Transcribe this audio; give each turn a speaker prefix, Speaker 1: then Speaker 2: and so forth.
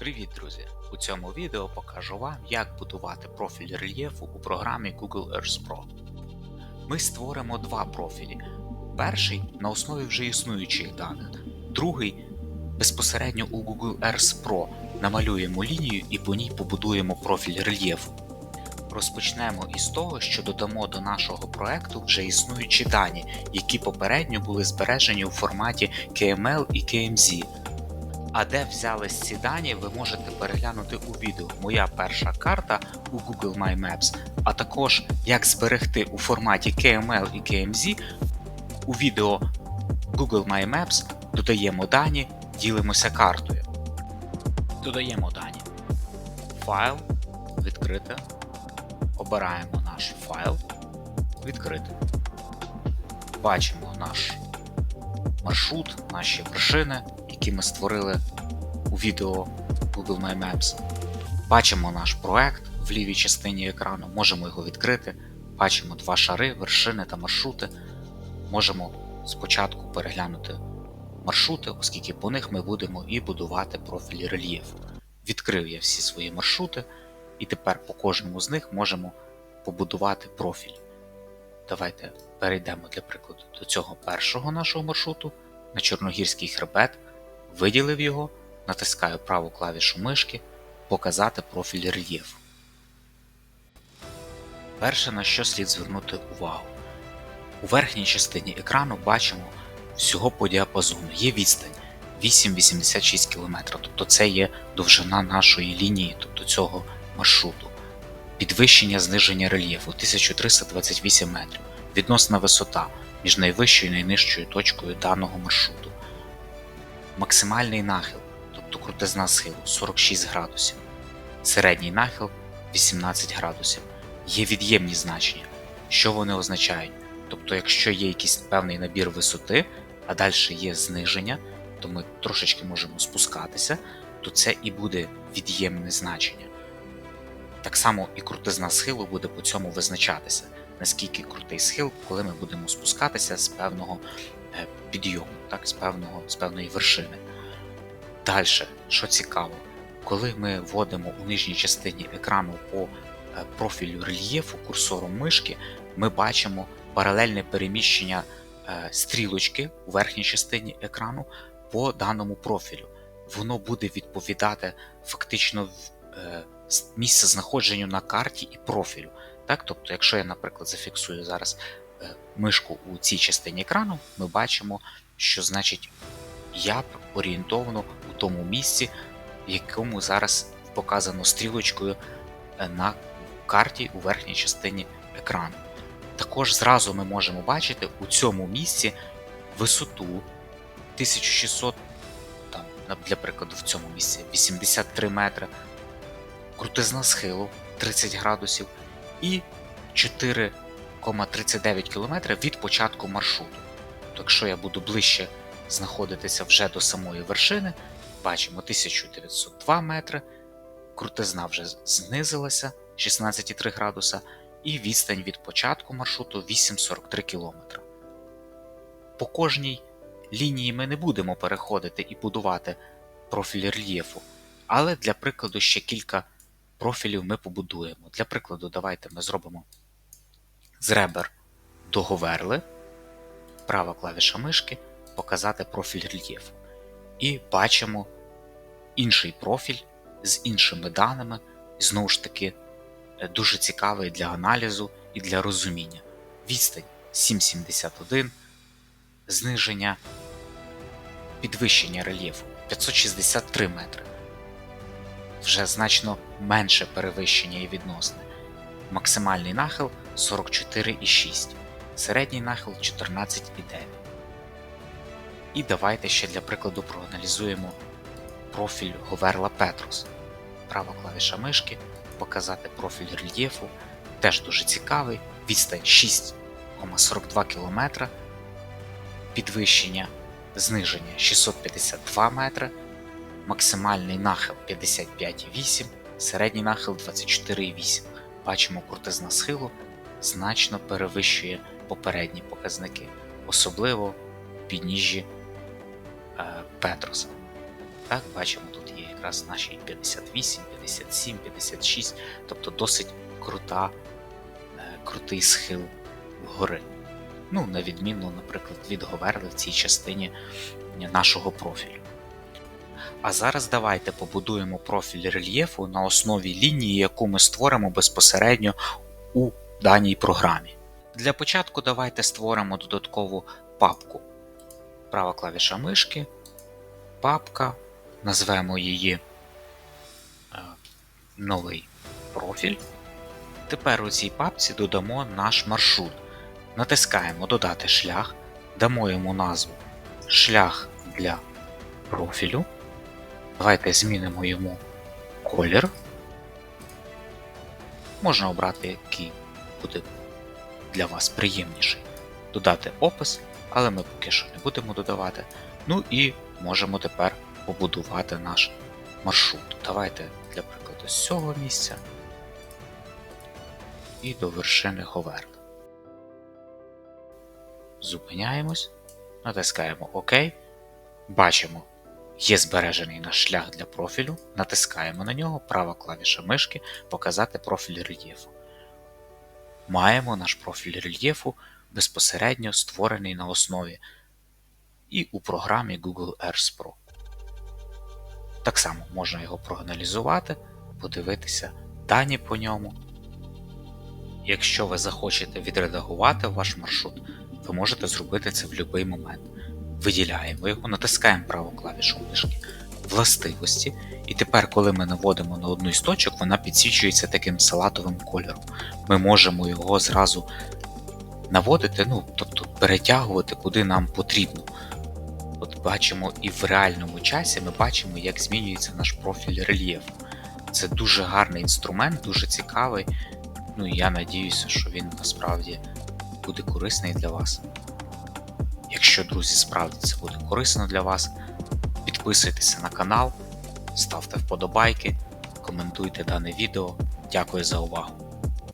Speaker 1: Привіт, друзі! У цьому відео покажу вам, як будувати профіль рельєфу у програмі Google Earth Pro. Ми створимо два профілі. Перший на основі вже існуючих даних, другий безпосередньо у Google Earth Pro намалюємо лінію і по ній побудуємо профіль рельєфу. Розпочнемо із того, що додамо до нашого проекту вже існуючі дані, які попередньо були збережені у форматі KML і KMZ. А де взялись ці дані, ви можете переглянути у відео Моя перша карта у Google My Maps, а також як зберегти у форматі KML і KMZ у відео Google My Maps додаємо дані, ділимося картою. Додаємо дані. Файл відкрити. Обираємо наш файл. Відкрити. Бачимо наш маршрут, наші вершини, які ми створили у відео Google My Maps. Бачимо наш проект в лівій частині екрану, можемо його відкрити. Бачимо два шари, вершини та маршрути. Можемо спочатку переглянути маршрути, оскільки по них ми будемо і будувати профіль рельєфу. Відкрив я всі свої маршрути, і тепер по кожному з них можемо побудувати профіль. Давайте перейдемо для прикладу до цього першого нашого маршруту на Чорногірський хребет, виділив його, натискаю праву клавішу мишки, показати профіль рельєфу. Перше на що слід звернути увагу. У верхній частині екрану бачимо всього по діапазону є відстань 8,86 км, тобто це є довжина нашої лінії, тобто цього маршруту. Підвищення зниження рельєфу 1328 метрів, відносна висота між найвищою і найнижчою точкою даного маршруту. Максимальний нахил, тобто крутизна схилу 46 градусів, середній нахил 18 градусів. Є від'ємні значення. Що вони означають? Тобто, якщо є якийсь певний набір висоти, а далі є зниження, то ми трошечки можемо спускатися, то це і буде від'ємне значення. Так само і крутизна схилу буде по цьому визначатися, наскільки крутий схил, коли ми будемо спускатися з певного підйому, так, з, певного, з певної вершини. Далі, що цікаво, коли ми вводимо у нижній частині екрану по е, профілю рельєфу курсором мишки, ми бачимо паралельне переміщення е, стрілочки у верхній частині екрану по даному профілю. Воно буде відповідати фактично е, місце знаходженню на карті і профілю. Так? Тобто, якщо я, наприклад, зафіксую зараз е, мишку у цій частині екрану, ми бачимо, що значить я орієнтовано у тому місці, в якому зараз показано стрілочкою на карті у верхній частині екрану. Також зразу ми можемо бачити у цьому місці висоту 1600, там, для прикладу, в цьому місці 83 метри, крутизна схилу 30 градусів і 4,39 км від початку маршруту. Тобто, якщо я буду ближче знаходитися вже до самої вершини, бачимо 1902 метри, крутизна вже знизилася 16,3 градуса і відстань від початку маршруту 8,43 км. По кожній лінії ми не будемо переходити і будувати профіль рельєфу, але для прикладу ще кілька профілів ми побудуємо. Для прикладу, давайте ми зробимо з ребер до говерли, права клавіша мишки, показати профіль рельєфу. І бачимо інший профіль з іншими даними, і знову ж таки дуже цікавий для аналізу і для розуміння. Відстань 7,71, зниження, підвищення рельєфу 563 метри. Вже значно менше перевищення і відносне. Максимальний нахил 44,6, середній нахил 14,9. І давайте ще для прикладу проаналізуємо профіль Говерла Петрус. Права клавіша мишки показати профіль рельєфу, теж дуже цікавий. Відстань 6,42 км, підвищення зниження 652 метри, максимальний нахил 55,8, середній нахил 24,8. Бачимо, крутизна схилу значно перевищує попередні показники, особливо підніжжі е, Петроса. Так, бачимо, тут є якраз наші 58, 57, 56, тобто досить крута, е, крутий схил вгори. Ну, на відміну, наприклад, від Говерли в цій частині нашого профілю. А зараз давайте побудуємо профіль рельєфу на основі лінії, яку ми створимо безпосередньо у даній програмі. Для початку давайте створимо додаткову папку. Права клавіша мишки, папка, назвемо її е, новий профіль. Тепер у цій папці додамо наш маршрут. Натискаємо Додати шлях, дамо йому назву Шлях для профілю. Давайте змінимо йому колір. Можна обрати, який буде для вас приємніший. Додати опис, але ми поки що не будемо додавати. Ну і можемо тепер побудувати наш маршрут. Давайте, для прикладу, з цього місця і до вершини Говерли. Зупиняємось, натискаємо ОК. Бачимо, є збережений наш шлях для профілю, натискаємо на нього, права клавіша мишки, показати профіль рельєфу. Маємо наш профіль рельєфу безпосередньо створений на основі і у програмі Google Earth Pro. Так само можна його проаналізувати, подивитися дані по ньому. Якщо ви захочете відредагувати ваш маршрут, ви можете зробити це в будь-який момент. Виділяємо його, натискаємо праву клавішу мишки, властивості, і тепер, коли ми наводимо на одну із точок, вона підсвічується таким салатовим кольором. Ми можемо його зразу наводити, ну, тобто перетягувати куди нам потрібно. От бачимо і в реальному часі ми бачимо, як змінюється наш профіль рельєфу. Це дуже гарний інструмент, дуже цікавий. Ну і я надіюся, що він насправді буде корисний для вас. Якщо, друзі, справді це буде корисно для вас, підписуйтеся на канал, ставте вподобайки, коментуйте дане відео. Дякую за увагу!